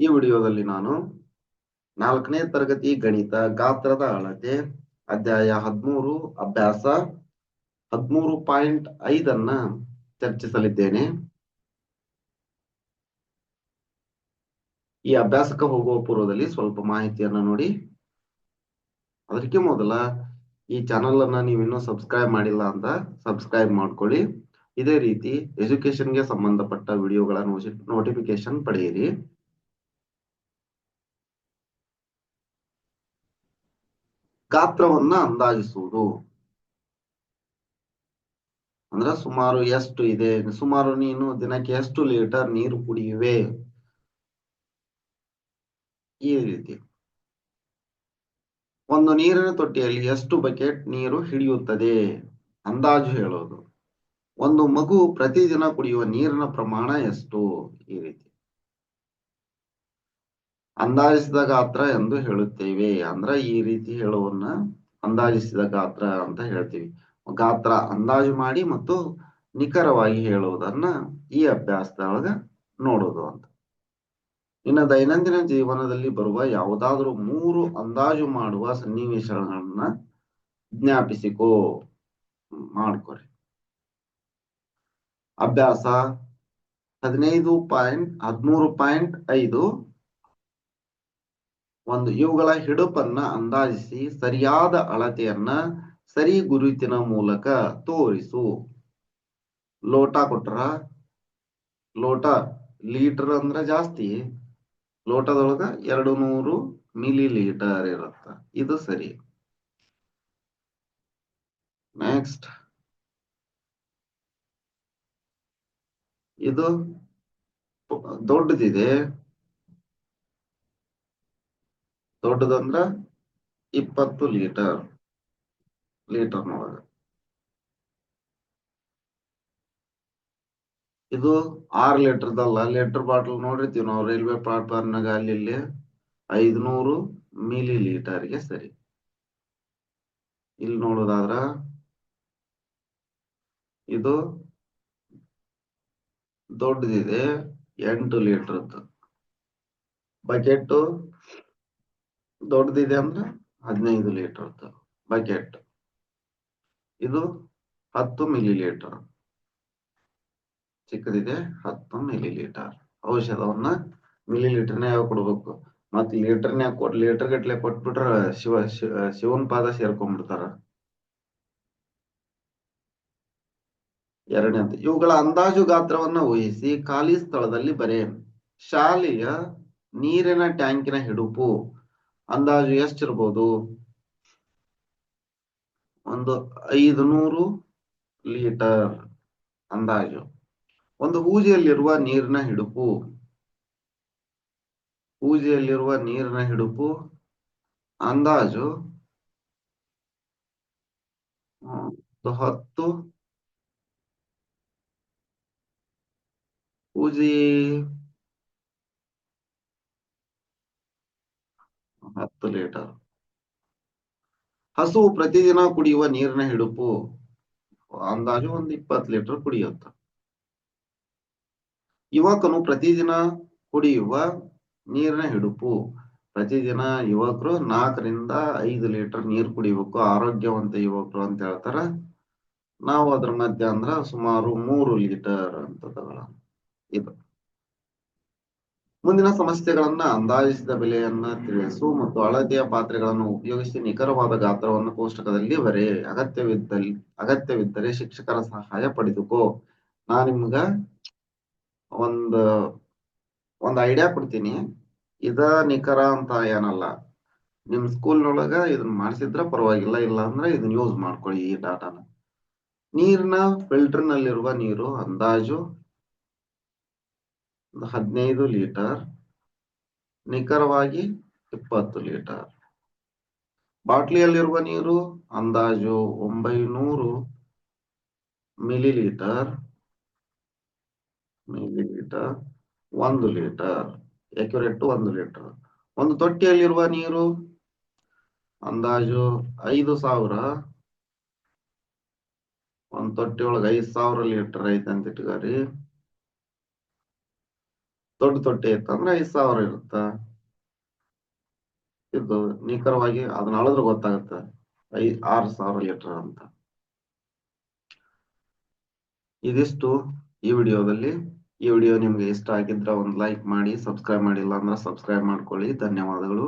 ಈ ವಿಡಿಯೋದಲ್ಲಿ ನಾನು ನಾಲ್ಕನೇ ತರಗತಿ ಗಣಿತ ಗಾತ್ರದ ಅಳತೆ ಅಧ್ಯಾಯ ಹದಿಮೂರು ಅಭ್ಯಾಸ ಹದಿಮೂರು ಪಾಯಿಂಟ್ ಐದನ್ನ ಚರ್ಚಿಸಲಿದ್ದೇನೆ. ಈ ಅಭ್ಯಾಸಕ್ಕೆ ಹೋಗುವ ಪೂರ್ವದಲ್ಲಿ ಸ್ವಲ್ಪ ಮಾಹಿತಿಯನ್ನ ನೋಡಿ. ಅದಕ್ಕೆ ಮೊದಲ, ಈ ಚಾನಲ್ ಅನ್ನ ನೀವಿನ್ನೂ ಸಬ್ಸ್ಕ್ರೈಬ್ ಮಾಡಿಲ್ಲ ಅಂತ ಸಬ್ಸ್ಕ್ರೈಬ್ ಮಾಡ್ಕೊಳ್ಳಿ. ಇದೇ ರೀತಿ ಎಜುಕೇಶನ್ಗೆ ಸಂಬಂಧಪಟ್ಟ ವಿಡಿಯೋಗಳ ನೋಟಿಫಿಕೇಶನ್ ಪಡೆಯಿರಿ. ಗಾತ್ರವನ್ನ ಅಂದಾಜಿಸುವುದು. ಅಂದ್ರೆ ಸುಮಾರು ಎಷ್ಟು ಇದೆ? ಸುಮಾರು ನೀನು ದಿನಕ್ಕೆ ಎಷ್ಟು ಲೀಟರ್ ನೀರು ಕುಡಿಯುವೆ? ಈ ರೀತಿ. ಒಂದು ನೀರಿನ ತೊಟ್ಟಿಯಲ್ಲಿ ಎಷ್ಟು ಬಕೆಟ್ ನೀರು ಹಿಡಿಯುತ್ತದೆ? ಅಂದಾಜು ಹೇಳೋದು. ಒಂದು ಮಗು ಪ್ರತಿದಿನ ಕುಡಿಯುವ ನೀರಿನ ಪ್ರಮಾಣ ಎಷ್ಟು? ಈ ಅಂದಾಜಿಸಿದ ಗಾತ್ರ ಎಂದು ಹೇಳುತ್ತೇವೆ. ಅಂದ್ರ ಈ ರೀತಿ ಹೇಳುವನ್ನ ಅಂದಾಜಿಸಿದ ಗಾತ್ರ ಅಂತ ಹೇಳ್ತೀವಿ. ಗಾತ್ರ ಅಂದಾಜು ಮಾಡಿ ಮತ್ತು ನಿಖರವಾಗಿ ಹೇಳುವುದನ್ನ ಈ ಅಭ್ಯಾಸದೊಳಗ ನೋಡೋದು ಅಂತ. ಇನ್ನು ದೈನಂದಿನ ಜೀವನದಲ್ಲಿ ಬರುವ ಯಾವುದಾದ್ರೂ ಮೂರು ಅಂದಾಜು ಮಾಡುವ ಸನ್ನಿವೇಶಗಳನ್ನ ಜ್ಞಾಪಿಸಿಕೋ ಮಾಡ್ಕೊರಿ. ಅಭ್ಯಾಸ ಹದಿನೈದು ಪಾಯಿಂಟ್ ಹದಿಮೂರು ಪಾಯಿಂಟ್ ಐದು ಒಂದು ಇವುಗಳ ಹಿಡುಪನ್ನ ಅಂದಾಜಿಸಿ ಸರಿಯಾದ ಅಳತೆಯನ್ನ ಸರಿ ಗುರುತಿನ ಮೂಲಕ ತೋರಿಸು. ಲೋಟ ಕೊಟ್ರ? ಲೋಟ ಲೀಟರ್ ಅಂದ್ರ ಜಾಸ್ತಿ. ಲೋಟದೊಳಗ ಎರಡು ನೂರು ಮಿಲಿ ಲೀಟರ್ ಇರುತ್ತ. ಇದು ಸರಿ. ನೆಕ್ಸ್ಟ್ ಇದು ದೊಡ್ಡದಿದೆ. ದೊಡ್ಡದಂದ್ರ ಇಪ್ಪತ್ತು ಲೀಟರ್ ಲೀಟರ್ನೊಳಗ ಇದು ಆರ್ ಲೀಟರ್ದಲ್ಲ, ಲೀಟರ್ ಬಾಟಲ್ ನೋಡಿರ್ತೀವಿ ನಾವು, ರೈಲ್ವೆ ಪ್ಲಾಟ್ಫಾರ್ಮ್ನಾಗ ಅಲ್ಲಿ ಇಲ್ಲಿ ಐದ್ನೂರು ಮಿಲಿ ಲೀಟರ್ಗೆ ಸರಿ. ಇಲ್ಲಿ ನೋಡೋದಾದ್ರ ಇದು ದೊಡ್ಡದಿದೆ, ಎಂಟು ಲೀಟರ್ದು. ಬಕೆಟ್ ದೊಡ್ಡದಿದೆ ಅಂದ್ರೆ ಹದಿನೈದು ಲೀಟರ್ದು ಬಕೆಟ್. ಇದು ಹತ್ತು ಮಿಲಿ ಲೀಟರ್ ಚಿಕ್ಕದಿದೆ ಹತ್ತು ಮಿಲಿ ಲೀಟರ್ ಔಷಧವನ್ನ ಮಿಲಿ ಲೀಟರ್ನ್ಯಾಗ ಕೊಡ್ಬೇಕು. ಮತ್ ಲೀಟರ್ನ್ಯಾಗ ಕೊಟ್ ಲೀಟರ್ ಗಟ್ಲೆ ಕೊಟ್ಬಿಟ್ರ ಶಿವ ಶಿವನ್ ಪಾದ ಸೇರ್ಕೊಂಡ್ಬಿಡ್ತಾರ ಎರಡನೇದು ಇವುಗಳ ಅಂದಾಜು ಗಾತ್ರವನ್ನ ಊಹಿಸಿ ಖಾಲಿ ಸ್ಥಳದಲ್ಲಿ ಬರೆ ಶಾಲೆಯ ನೀರಿನ ಟ್ಯಾಂಕಿನ ಹಿಡುಪು. ಅಂದಾಜು ಎಷ್ಟಿರ್ಬೋದು? ಒಂದು ಐದು ನೂರು ಲೀಟರ್ ಅಂದಾಜು. ಒಂದು ಹೂಜೆಯಲ್ಲಿರುವ ನೀರಿನ ಹಿಡುಪು. ಹೂಜೆಯಲ್ಲಿರುವ ನೀರಿನ ಹಿಡುಪು. ಅಂದಾಜು ಹತ್ತು. ಪೂಜಿ ಹತ್ತು ಲೀಟರ್. ಹಸು ಪ್ರತಿದಿನ ಕುಡಿಯುವ ನೀರಿನ ಹಿಡುಪು ಅಂದಾಜು ಒಂದು ಇಪ್ಪತ್ತು ಲೀಟರ್ ಕುಡಿಯುತ್ತ. ಯುವಕನು ಪ್ರತಿದಿನ ಕುಡಿಯುವ ನೀರಿನ ಹಿಡುಪು ಪ್ರತಿದಿನ ಯುವಕರು ನಾಲ್ಕರಿಂದ ಐದು ಲೀಟರ್ ನೀರು ಕುಡಿಬೇಕು. ಆರೋಗ್ಯವಂತ ಯುವಕರು ಅಂತ ಹೇಳ್ತಾರ. ನಾವು ಅದ್ರ ಮಧ್ಯ ಅಂದ್ರ ಸುಮಾರು ಮೂರು ಲೀಟರ್ ಅಂತ ಇದು. ಮುಂದಿನ ಸಮಸ್ಯೆಗಳನ್ನ ಅಂದಾಜಿಸಿದ ಬೆಲೆಯನ್ನ ತಿಳಿಸು ಮತ್ತು ಅಳತೆಯ ಪಾತ್ರೆಗಳನ್ನು ಉಪಯೋಗಿಸಿ ನಿಖರವಾದ ಗಾತ್ರವನ್ನು ಕೋಷ್ಟಕದಲ್ಲಿ ಬರೆ. ಅಗತ್ಯವಿದ್ದಲ್ಲಿ, ಅಗತ್ಯವಿದ್ದರೆ ಶಿಕ್ಷಕರ ಸಹಾಯ ಪಡೆದುಕೋ. ನಾ ನಿಮ್ಗ ಒಂದ್ ಒಂದ್ ಐಡಿಯಾ ಕೊಡ್ತೀನಿ. ಇದ ನಿಖರ ಅಂತ ಏನಲ್ಲ. ನಿಮ್ ಸ್ಕೂಲ್ನೊಳಗ ಇದನ್ನ ಮಾಡಿಸಿದ್ರ ಪರವಾಗಿಲ್ಲ ಇಲ್ಲ ಅಂದ್ರೆ ಇದನ್ನ ಯೂಸ್ ಮಾಡ್ಕೊಳ್ಳಿ ಈ ಡಾಟಾನ ನೀರಿನ ಫಿಲ್ಟರ್ನಲ್ಲಿರುವ ನೀರು, ಅಂದಾಜು ಹದಿನೈದು ಲೀಟರ್, ನಿಖರವಾಗಿ ಇಪ್ಪತ್ತು ಲೀಟರ್. ಬಾಟ್ಲಿಯಲ್ಲಿರುವ ನೀರು ಅಂದಾಜು ಒಂಬೈನೂರು ಮಿಲಿ ಲೀಟರ್ ಮಿಲಿ ಲೀಟರ್ ಒಂದು ಲೀಟರ್, ಎಕ್ಯುರೇಟ್ ಒಂದು ಲೀಟರ್. ಒಂದು ತೊಟ್ಟಿಯಲ್ಲಿರುವ ನೀರು ಅಂದಾಜು ಐದು ಸಾವಿರ, ಒಂದು ತೊಟ್ಟಿ ಐದು ಐದ್ ಸಾವಿರ ಲೀಟರ್ ಐತೆ ಅಂತ ಇಟ್ಕೋರಿ ದೊಡ್ಡ ತೊಟ್ಟಿ ಇತ್ತಂದ್ರೆ ಐದ್ ಸಾವಿರ ಇರುತ್ತ? ಇದು ನಿಖರವಾಗಿ ಅದನ್ನ ಅಳದ್ರೆ ಗೊತ್ತಾಗುತ್ತೆ. ಐ, ಆರ್ ಸಾವಿರ ಲೀಟರ್ ಅಂತ. ಇದಿಷ್ಟು ಈ ವಿಡಿಯೋದಲ್ಲಿ. ಈ ವಿಡಿಯೋ ನಿಮ್ಗೆ ಇಷ್ಟ ಆಗಿದ್ರೆ ಒಂದು ಲೈಕ್ ಮಾಡಿ, ಸಬ್ಸ್ಕ್ರೈಬ್ ಮಾಡಿಲ್ಲ ಅಂದ್ರೆ ಸಬ್ಸ್ಕ್ರೈಬ್ ಮಾಡ್ಕೊಳ್ಳಿ. ಧನ್ಯವಾದಗಳು.